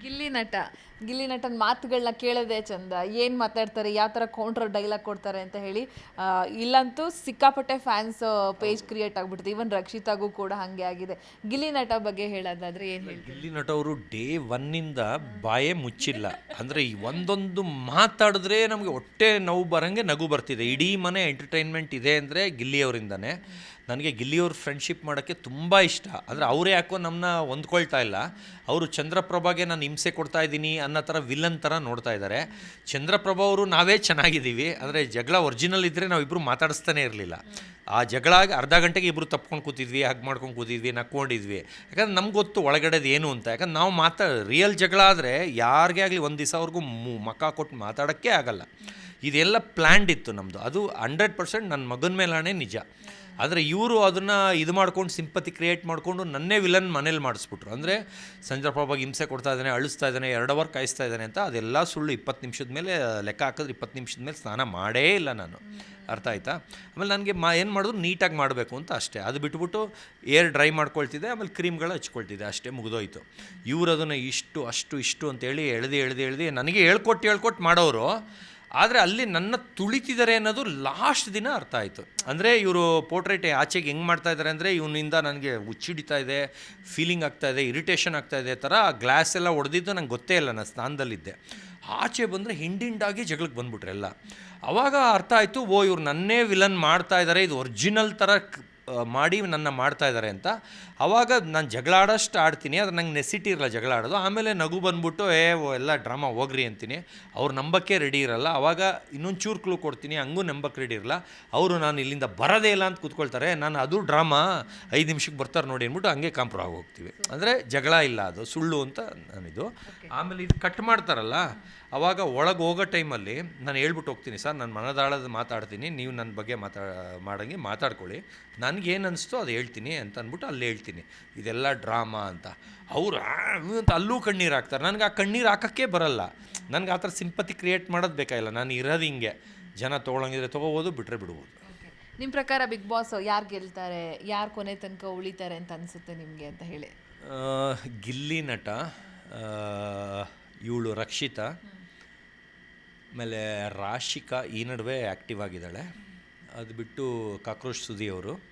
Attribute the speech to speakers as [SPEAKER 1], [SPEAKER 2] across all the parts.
[SPEAKER 1] Gil Gilli ನಟ. ಗಿಲ್ಲಿ ನಟನ ಮಾತುಗಳನ್ನ ಕೇಳೋದೇ ಚಂದ. ಏನು ಮಾತಾಡ್ತಾರೆ ಯಾವ ಥರ ಕೌಂಟರ್ ಡೈಲಾಗ್ ಕೊಡ್ತಾರೆ ಅಂತ ಹೇಳಿ ಆ, ಇಲ್ಲಂತೂ ಸಿಕ್ಕಾಪಟ್ಟೆ ಫ್ಯಾನ್ಸ್ ಪೇಜ್ ಕ್ರಿಯೇಟ್ ಆಗ್ಬಿಡ್ತು ಈವನ್ ರಕ್ಷಿತಾಗೂ ಕೂಡ ಹಾಗೆ ಆಗಿದೆ. ಗಿಲ್ಲಿ ನಟ ಬಗ್ಗೆ ಹೇಳೋದಾದ್ರೆ ಏನು ಹೇಳಿ
[SPEAKER 2] ಗಿಲ್ಲಿ ನಟ ಅವರು ಡೇ ಒನ್ನಿಂದ ಬಾಯೇ ಮುಚ್ಚಿಲ್ಲ. ಅಂದರೆ ಈ ಒಂದೊಂದು ಮಾತಾಡಿದ್ರೆ ನಮಗೆ ಹೊಟ್ಟೆ ನೋವು ಬರಂಗೆ ನಗು ಬರ್ತಿದೆ. ಇಡೀ ಮನೆ ಎಂಟರ್ಟೈನ್ಮೆಂಟ್ ಇದೆ ಅಂದರೆ ಗಿಲ್ಲಿಯವರಿಂದನೇ ನನಗೆ ಗಿಲ್ಲಿಯವ್ರ ಫ್ರೆಂಡ್ಶಿಪ್ ಮಾಡೋಕ್ಕೆ ತುಂಬ ಇಷ್ಟ. ಅಂದರೆ ಅವರೇ ಯಾಕೋ ನಮ್ಮನ್ನ ಹೊಂದ್ಕೊಳ್ತಾ ಇಲ್ಲ. ಅವರು ಚಂದ್ರಪ್ರಭಾಗೆ ನಾನು ಹಿಂಸೆ ಕೊಡ್ತಾ ಇದ್ದೀನಿ ಅನ್ನೋ ಥರ ವಿಲನ್ ಥರ ನೋಡ್ತಾ ಇದ್ದಾರೆ. ಚಂದ್ರಪ್ರಭಾ ಅವರು ನಾವೇ ಚೆನ್ನಾಗಿದ್ದೀವಿ ಅಂದರೆ ಜಗಳ ಒರಿಜಿನಲ್ ಇದ್ದರೆ ನಾವಿಬ್ಬರು ಮಾತಾಡಿಸ್ತಾನೆ ಇರಲಿಲ್ಲ. ಆ ಜಗಳ ಆಗಿ ಅರ್ಧ ಗಂಟೆಗೆ ಇಬ್ಬರು ತಪ್ಕೊಂಡು ಕೂತಿದ್ವಿ, ಹಾಗೆ ಮಾಡ್ಕೊಂಡು ಕೂತಿದ್ವಿ, ನಕ್ಕೊಂಡಿದ್ವಿ. ಯಾಕಂದ್ರೆ ನಮ್ಗೆ ಗೊತ್ತು ಒಳಗಡೆದು ಏನು ಅಂತ. ಯಾಕಂದ್ರೆ ನಾವು ಮಾತಾ ರಿಯಲ್ ಜಗಳ ಆದರೆ ಯಾರಿಗೇ ಆಗಲಿ ಒಂದು ದಿವಸ ಅವ್ರಿಗೂ ಮಕ್ಕ ಕೊಟ್ಟು ಮಾತಾಡೋಕ್ಕೆ ಆಗಲ್ಲ. ಇದೆಲ್ಲ ಪ್ಲ್ಯಾಂಡ್ ಇತ್ತು ನಮ್ಮದು ಅದು ಹಂಡ್ರೆಡ್ ಪರ್ಸೆಂಟ್ ನನ್ನ ಮಗನ ಮೇಲಾಣೆ ನಿಜ. ಆದರೆ ಇವರು ಅದನ್ನು ಇದು ಮಾಡ್ಕೊಂಡು ಸಿಂಪತಿ ಕ್ರಿಯೇಟ್ ಮಾಡಿಕೊಂಡು ನನ್ನೇ ವಿಲನ್ ಮನೇಲಿ ಮಾಡಿಸ್ಬಿಟ್ರು. ಅಂದರೆ ಸಂಜಯಪ್ರಭಾಗೆ ಹಿಂಸೆ ಕೊಡ್ತಾ ಇದ್ದಾನೆ, ಅಳಿಸ್ತಾ ಇದ್ದಾನೆ, ಎರಡು ಅವರ್ ಕಾಯಿಸ್ತಾ ಇದ್ದಾನೆ ಅಂತ ಅದೆಲ್ಲ ಸುಳ್ಳು ಇಪ್ಪತ್ತು ನಿಮಿಷದ ಮೇಲೆ, ಲೆಕ್ಕ ಹಾಕಿದ್ರೆ ಇಪ್ಪತ್ತು ನಿಮಿಷದ ಮೇಲೆ ಸ್ನಾನ ಮಾಡೇ ಇಲ್ಲ ನಾನು. ಅರ್ಥ ಆಯ್ತಾ? ಆಮೇಲೆ ನನಗೆ ಮಾ ಏನು ಮಾಡಿದ್ರು ನೀಟಾಗಿ ಮಾಡಬೇಕು ಅಂತ ಅಷ್ಟೇ. ಅದು ಬಿಟ್ಬಿಟ್ಟು ಏರ್ ಡ್ರೈ ಮಾಡ್ಕೊಳ್ತಿದ್ದೆ, ಆಮೇಲೆ ಕ್ರೀಮ್ಗಳು ಹಚ್ಕೊಳ್ತಿದ್ದೆ, ಅಷ್ಟೇ ಮುಗಿದೋಯ್ತು. ಇವರು ಅದನ್ನು ಇಷ್ಟು, ಅಷ್ಟು, ಇಷ್ಟು ಅಂತೇಳಿ ಎಳ್ದು, ಎಳೆದು, ಎಳ್ದು, ನನಗೆ ಹೇಳ್ಕೊಟ್ಟು ಹೇಳ್ಕೊಟ್ಟು ಮಾಡೋರು ಆದರೆ ಅಲ್ಲಿ ನನ್ನ ತುಳಿತಿದ್ದಾರೆ ಅನ್ನೋದು ಲಾಸ್ಟ್ ದಿನ ಅರ್ಥ ಆಯಿತು. ಅಂದರೆ ಇವರು ಪೋರ್ಟ್ರೇಟ್ ಆಚೆಗೆ ಹೆಂಗೆ ಮಾಡ್ತಾ ಇದ್ದಾರೆ ಅಂದರೆ ಇವನಿಂದ ನನಗೆ ಹುಚ್ಚಿಡಿತಾ ಇದೆ ಫೀಲಿಂಗ್ ಆಗ್ತಾ ಇದೆ ಇರಿಟೇಷನ್ ಆಗ್ತಾ ಇದೆ ಥರ ಗ್ಲಾಸ್ ಎಲ್ಲ ಒಡೆದಿದ್ದು ನಂಗೆ ಗೊತ್ತೇ ಇಲ್ಲ, ನಾನು ಸ್ಥಾನದಲ್ಲಿದ್ದೆ ಆಚೆ ಬಂದರೆ ಹಿಂಡಿಂಡಾಗಿ ಜಗಳಕ್ಕೆ ಬಂದ್ಬಿಟ್ರೆ ಎಲ್ಲ ಅವಾಗ ಅರ್ಥ ಆಯಿತು, ಓ ಇವ್ರು ನನ್ನೇ ವಿಲನ್ ಮಾಡ್ತಾ ಇದ್ದಾರೆ ಇದು ಒರಿಜಿನಲ್ ಥರ ಮಾಡಿ ನನ್ನ ಮಾಡ್ತಾ ಇದ್ದಾರೆ ಅಂತ. ಅವಾಗ ನಾನು ಜಗಳಾಡೋಷ್ಟು ಆಡ್ತೀನಿ ಅದು ನಂಗೆ ನೆಸಿಟಿ ಇರಲ್ಲ ಜಗಳ ಆಡೋದು. ಆಮೇಲೆ ನಗು ಬಂದ್ಬಿಟ್ಟು ಏ ಓ, ಎಲ್ಲ ಡ್ರಾಮಾ ಹೋಗ್ರಿ ಅಂತೀನಿ. ಅವ್ರು ನಂಬಕ್ಕೆ ರೆಡಿ ಇರಲ್ಲ. ಅವಾಗ ಇನ್ನೊಂದು ಚೂರು ಕ್ಲೂ ಕೊಡ್ತೀನಿ ಹಂಗೂ ನಂಬಕ್ಕೆ ರೆಡಿ ಇರಲ್ಲ. ಅವರು ನಾನು ಇಲ್ಲಿಂದ ಬರೋದೇ ಇಲ್ಲ ಅಂತ ಕೂತ್ಕೊಳ್ತಾರೆ. ನಾನು ಅದು ಡ್ರಾಮಾ ಐದು ನಿಮಿಷಕ್ಕೆ ಬರ್ತಾರೆ ನೋಡಿ ಅಂದ್ಬಿಟ್ಟು ಹಂಗೆ ಕಾಂಪ್ರೋ ಆಗಿ ಹೋಗ್ತೀವಿ. ಅಂದರೆ ಜಗಳ ಇಲ್ಲ ಅದು ಸುಳ್ಳು ಅಂತ ನಾನಿದು. ಆಮೇಲೆ ಇದು ಕಟ್ ಮಾಡ್ತಾರಲ್ಲ ಅವಾಗ ಒಳಗೆ ಹೋಗೋ ಟೈಮಲ್ಲಿ ನಾನು ಹೇಳ್ಬಿಟ್ಟು ಹೋಗ್ತೀನಿ ಸರ್ ನಾನು ಮನದಾಳದ ಮಾತಾಡ್ತೀನಿ ನೀವು ನನ್ನ ಬಗ್ಗೆ ಮಾತಾ ಮಾಡಂಗೆ ಮಾತಾಡ್ಕೊಳ್ಳಿ. ನನಗೇನು ಅನಿಸ್ತೋ ಅದು ಹೇಳ್ತೀನಿ ಅಂತ ಅಂದ್ಬಿಟ್ಟು ಅಲ್ಲಿ ಹೇಳ್ತೀನಿ. ಇದೆಲ್ಲ ಡ್ರಾಮಾ ಅಂತ. ಅವರು ಅಂತ ಅಲ್ಲೂ ಕಣ್ಣೀರು ಹಾಕ್ತಾರೆ. ನನಗೆ ಆ ಕಣ್ಣೀರು ಹಾಕೋಕ್ಕೆ ಬರಲ್ಲ. ನನಗೆ ಆ ಥರ ಸಿಂಪತಿ ಕ್ರಿಯೇಟ್ ಮಾಡೋದು ಬೇಕಾಗಿಲ್ಲ. ನಾನು ಇರೋದು ಹಿಂಗೆ. ಜನ ತೊಗೊಳಂಗಿದ್ರೆ ತೊಗೋಬೋದು ಬಿಟ್ಟರೆ ಬಿಡ್ಬೋದು.
[SPEAKER 1] ನಿಮ್ಮ ಪ್ರಕಾರ ಬಿಗ್ ಬಾಸ್ ಯಾರು ಗೆಲ್ತಾರೆ? ಯಾರು ಕೊನೆ ತನಕ ಉಳಿತಾರೆ ಅಂತ ಅನಿಸುತ್ತೆ ನಿಮಗೆ ಅಂತ ಹೇಳಿ?
[SPEAKER 2] ಗಿಲ್ಲಿ ನಟ ಇವಳು ರಕ್ಷಿತಾ. ಆಮೇಲೆ ರಾಶಿಕಾ ಈ ನಡುವೆ ಆ್ಯಕ್ಟಿವ್ ಆಗಿದ್ದಾಳೆ. ಅದು ಬಿಟ್ಟು ಕಾಕ್ರೋಶ್ ಸುದಿ ಅವರು.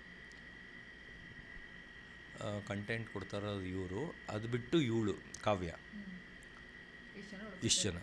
[SPEAKER 2] ಕಂಟೆಂಟ್ ಕೊಡ್ತಾರೋ ಇವರು. ಅದು ಬಿಟ್ಟು ಇವಳು ಕಾವ್ಯ. ಇಷ್ಟು ಜನ